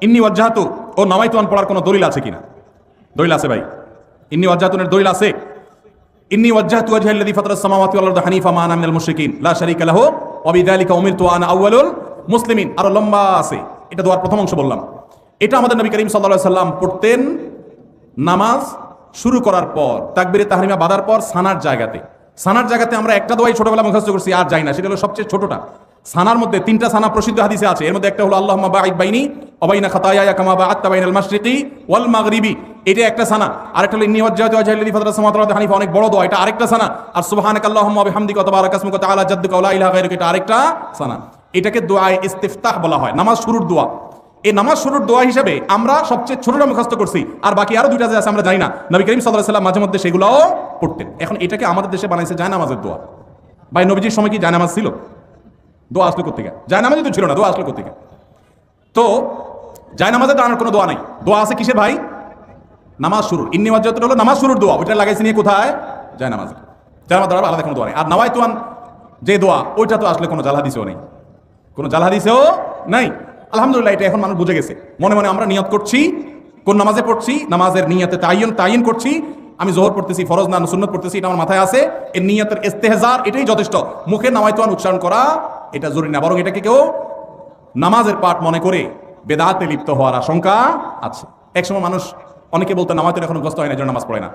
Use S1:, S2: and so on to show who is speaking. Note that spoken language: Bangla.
S1: ইন্নি ওয়াজ্জাহাতু, ও নামাইতুয়ান পড়ার কোনো দলিল আছে কিনা? দলিল আছে ভাই। ইন্নি ওয়াজ্জাহাতুনের দলিল আছে। ইন্নি ওয়াজ্জাহতু ওয়াজহা আল্লাযী ফাতারাস সামাওয়াতি ওয়াল আরদা হানিফা মা আনা মিনাল মুশরিকিন, লা শারীকা লাহু, ওয়া বিযালিকা উমিরতু আনা আউয়ালুল মুসলিমিন। আরও লম্বা আছে। এটা দোয়ার প্রথম অংশ বললাম। এটা আমাদের নবী করিম সাল্লাল্লাহু আলাইহি সাল্লাম পড়তেন নামাজ শুরু করার পর, তাকবিরে তাহরিমা বাদার পর, সানার জায়গাতে। সানার জায়গাতে আমরা একটা দোয়াই ছোটবেলা মুখস্থ করছি, আর যাই না, সেটা হলো সবচেয়ে ছোটটা। সানার মধ্যে তিনটা সানা প্রসিদ্ধ হাদিসে আছে। এর মধ্যে একটা হলো বাঈদ বাইনি অবাইনা খাতায়া কামা বাআত্তা বাইনাল মাশরিকি ওয়াল মাগরিবি। এটা একটা সানা। আরেকটা হলো, ইন্নী ওয়াজ্জাহতু ওয়াজহা আল্লাযী ফাতারাস সামাওয়াতি ওয়াল আরদা হানিফা। অনেক বড় দোয়া। এটা আরেকটা সানা। আর সুবহানাকা আল্লাহুম্মা বিহামদিকা তাবারাকা ইসমুকা তাআলা জাদ্দুকা লা ইলাহা গায়রুকা। এটা আরেকটা সানা। এটাকে দোয়ায়ে ইস্তিফতাহ বলা হয়, নামাজ শুরুর দোয়া। এই নামাজ শুরুর দোয়া হিসেবে আমরা সবচেয়ে ছোটটা মুখস্থ করছি, আর বাকি আরও দুইটা যে আছে আমরা জানি না। নবী করিম আলাইহি সাল্লাম মাঝে মধ্যে সেগুলোও পড়তেন এখন এটাকে আমাদের দেশে বানাইছে জায়নামাজের দোয়া। ভাই, নবীজির সময় কি জায়নামাজ ছিল? দোয়া আসলো কোথেকে জায়নামাজই তো ছিল না, দোয়া আসলো কোথেকে তো জায়নামাজে দাঁড়ানোর কোনো দোয়া নাই। দোয়া আছে কিসে ভাই? নামাজ শুরু ইন্নি ওয়াজ্জাতুল হলো নামাজ শুরুর দোয়া। ওইটা লাগাইছে নিয়ে কোথায়? জায়নামাজে। জায়নামাজ দ্বারা আলাদা কোনো দোয়া নেই। আর নাওয়াই তোয়ান যে দোয়া, ওইটা তো আসলে কোনো জাল হাদিসেও নেই। কোনো জাল হাদিসেও নাই। আলহামদুলিল্লাহ, এটা এখন মানুষ বুঝে গেছে। মনে মনে আমরা নিয়ত করছি, কোন নামাজে পড়ছি, নামাজের নিয়তে তাইন তাইন করছি আমি জোহর পড়তেছি, ফরজ না, সুন্নত পড়তেছি, এটা আমার মাথায় আছে। এর নিয়তের ইস্তেহজার, এটাই যথেষ্ট। মুখে নামাইতোয়ান উচ্চারণ করা, এটা জরুরি না, বরং এটাকে কেউ নামাজের পাঠ মনে করে বেদাতে লিপ্ত হওয়ার আশঙ্কা আছে। একসময় মানুষ, অনেকে বলতো নামাজের এখন গ্রস্ত হয় না নামাজ পড়ে না।